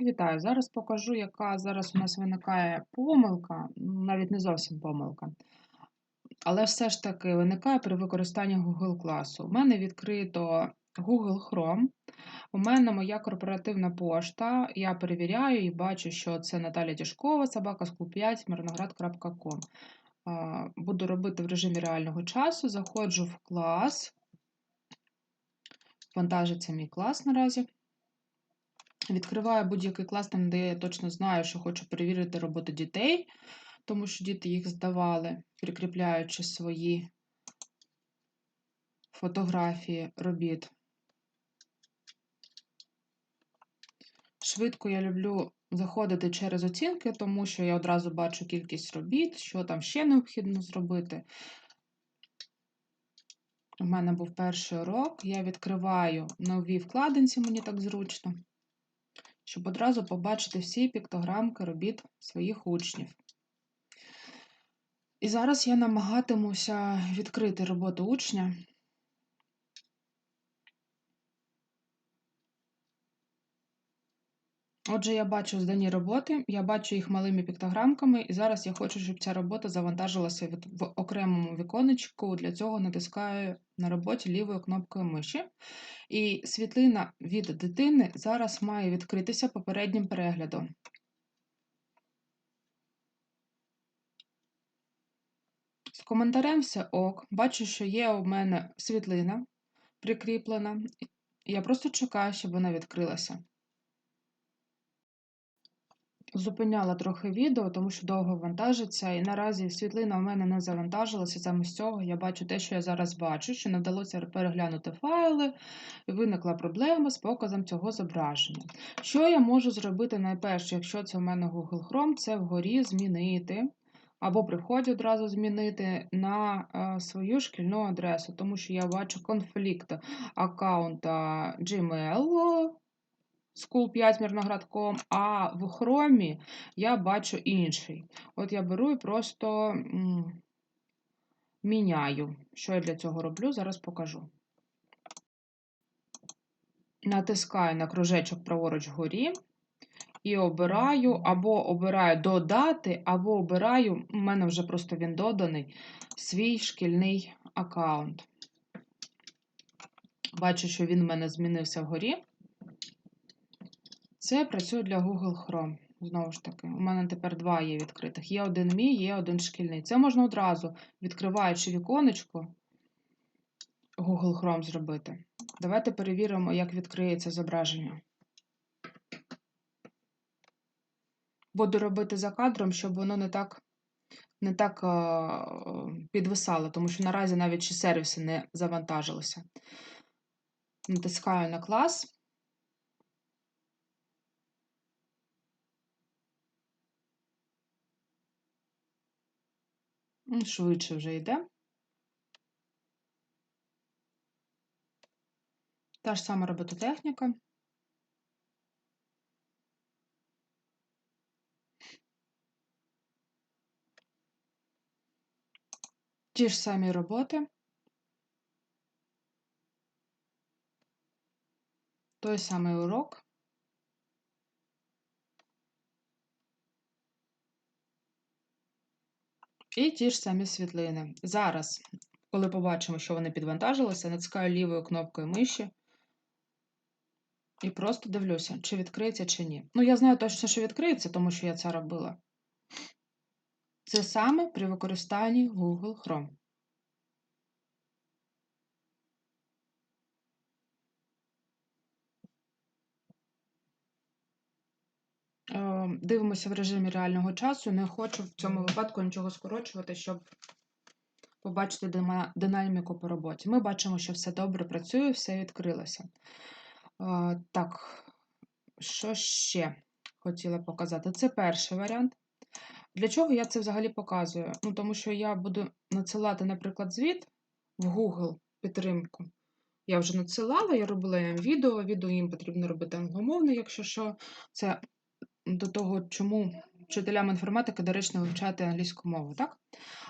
Вітаю! Зараз покажу, яка зараз у нас виникає помилка, навіть не зовсім помилка. Але все ж таки виникає при використанні Google класу. У мене відкрито Google Chrome. У мене моя корпоративна пошта. Я перевіряю і бачу, що це Наталя Тішкова, собака 5 мирноград.ком. Буду робити в режимі реального часу. Заходжу в клас. Вантажиться мій клас наразі. Відкриваю будь-який клас, там, де я точно знаю, що хочу перевірити роботу дітей, тому що діти їх здавали, прикріпляючи свої фотографії робіт. Швидко я люблю заходити через оцінки, тому що я одразу бачу кількість робіт, що там ще необхідно зробити. У мене був перший урок, я відкриваю нові вкладинці, мені так зручно щоб одразу побачити всі піктограмки робіт своїх учнів. І зараз я намагатимуся відкрити роботу учня. Отже, я бачу здані роботи, я бачу їх малими піктограмками, і зараз я хочу, щоб ця робота завантажилася в окремому віконечку. Для цього натискаю на роботі лівою кнопкою миші. І світлина від дитини зараз має відкритися попереднім переглядом. З коментарем все ок. Бачу, що є у мене світлина прикріплена. Я просто чекаю, щоб вона відкрилася. Зупиняла трохи відео, тому що довго вантажиться, і наразі світлина у мене не завантажилася. Саме з цього я бачу те, що я зараз бачу, що не вдалося переглянути файли, і виникла проблема з показом цього зображення. Що я можу зробити найперше, якщо це у мене Google Chrome, це вгорі змінити. Або при вході одразу змінити на е, свою шкільну адресу, тому що я бачу конфлікт аккаунта Gmail school5 мірноградком, а в хромі я бачу інший. От я беру і просто міняю. Що я для цього роблю, зараз покажу. Натискаю на кружечок праворуч вгорі. І обираю, або обираю додати, або обираю, у мене вже просто він доданий, свій шкільний аккаунт. Бачу, що він у мене змінився вгорі. Це працює для Google Chrome. Знову ж таки, у мене тепер два є відкритих. Є один мій, є один шкільний. Це можна одразу, відкриваючи віконечко, Google Chrome зробити. Давайте перевіримо, як відкриється зображення. Буду робити за кадром, щоб воно не так не так підвисало, тому що наразі навіть ще сервіси не завантажилися. Натискаю на клас. Швидше вже йде. Та ж сама робототехніка. Ті ж самі роботи. Той самий урок. І ті ж самі світлини. Зараз, коли побачимо, що вони підвантажилися, натискаю лівою кнопкою миші і просто дивлюся, чи відкриється, чи ні. Ну, я знаю точно, що відкриється, тому що я це робила. Це саме при використанні Google Chrome. Дивимося в режимі реального часу. Не хочу в цьому випадку нічого скорочувати, щоб побачити динаміку по роботі. Ми бачимо, що все добре працює, все відкрилося. Е, так, що ще хотіла показати? Це перший варіант. Для чого я це взагалі показую? Ну, Тому що я буду надсилати, наприклад, звіт в Google підтримку. Я вже надсилала, я робила їм відео, відео їм потрібно робити англомовне, якщо що, це до того, чому вчителям інформатики доречно вивчати англійську мову, так?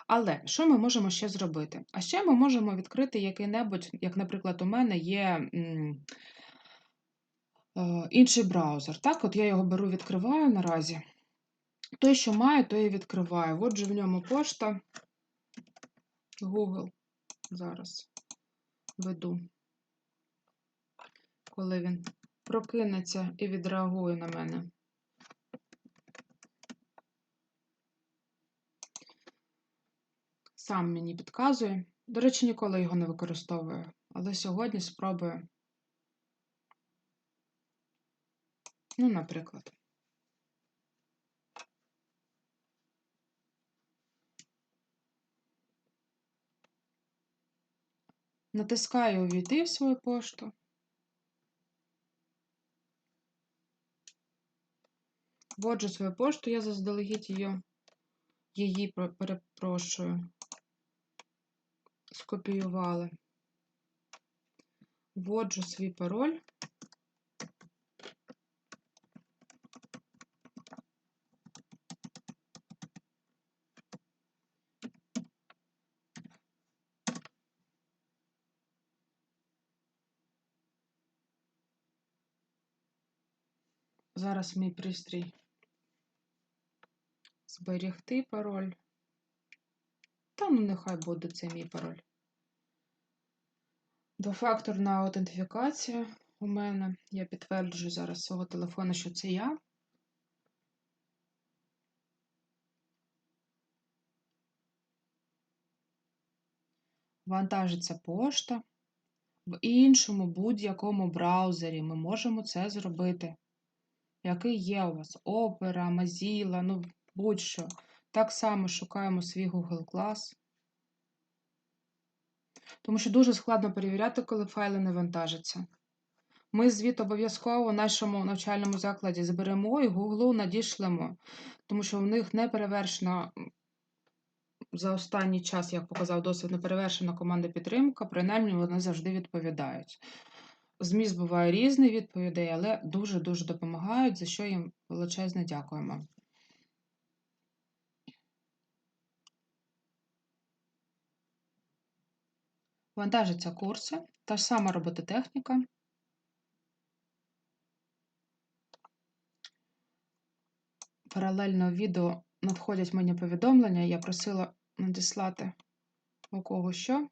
Але що ми можемо ще зробити? А ще ми можемо відкрити який-небудь, як, наприклад, у мене є е, інший браузер. Так, от я його беру, відкриваю наразі. Той, що має, той і відкриваю. Отже, в ньому пошта. Google. Зараз веду. Коли він прокинеться і відреагує на мене. Сам мені підказує. До речі, ніколи його не використовую, але сьогодні спробую. Ну, наприклад. Натискаю увійти в свою пошту. Вводжу свою пошту, я заздалегідь її, її перепрошую, скопіювали. Вводжу свій пароль. Зараз мій пристрій зберігти пароль. Та ну нехай буде це мій пароль. Двофакторна аутентифікація у мене. Я підтверджую зараз свого телефону, що це я. Вантажиться пошта. В іншому будь-якому браузері ми можемо це зробити. Який є у вас? Opera, Mozilla, ну будь-що. Так само шукаємо свій Google Class. Тому що дуже складно перевіряти, коли файли не вантажаться. Ми звіт обов'язково в нашому навчальному закладі зберемо і Google надішлемо, тому що в них не перевершена за останній час, як показав досвід, не перевершена команда підтримка, принаймні вони завжди відповідають. Зміст буває різний відповідей, але дуже-дуже допомагають, за що їм величезне дякуємо. Вантажаться курси, та ж сама робототехніка. Паралельно відео надходять мені повідомлення, я просила надіслати у кого що,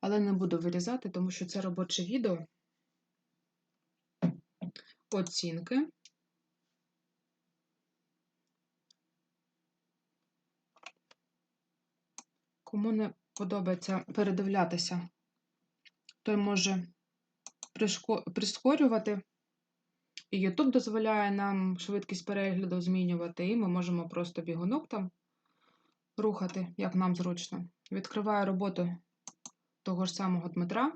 але не буду вирізати, тому що це робоче відео. Оцінки. Кому не подобається передивлятися, той може прискорювати. І YouTube дозволяє нам швидкість перегляду змінювати, і ми можемо просто бігунок там рухати, як нам зручно. Відкриваю роботу того ж самого Дмитра,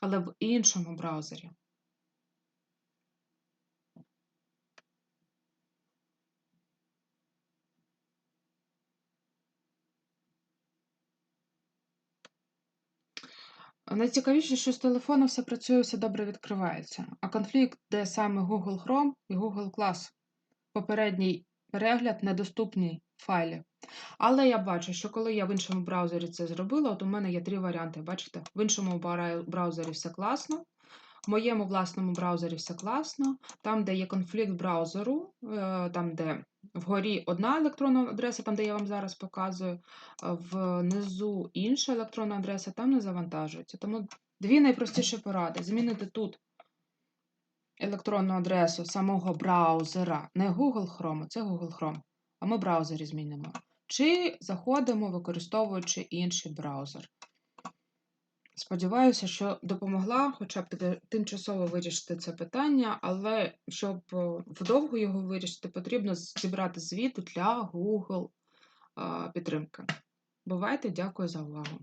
але в іншому браузері. Найцікавіше, що з телефону все працює, все добре відкривається. А конфлікт, де саме Google Chrome і Google Class. Попередній перегляд недоступні файлі. Але я бачу, що коли я в іншому браузері це зробила, от у мене є три варіанти. Бачите? В іншому браузері все класно, в моєму власному браузері все класно. Там, де є конфлікт браузеру, е, там, де вгорі одна електронна адреса, там, де я вам зараз показую, внизу інша електронна адреса, там не завантажується. Тому дві найпростіші поради: змінити тут електронну адресу самого браузера, не Google Chrome, це Google Chrome, а ми браузері змінимо. Чи заходимо, використовуючи інший браузер. Сподіваюся, що допомогла хоча б тимчасово вирішити це питання, але щоб вдовго його вирішити, потрібно зібрати звіт для Google підтримки. Бувайте, дякую за увагу!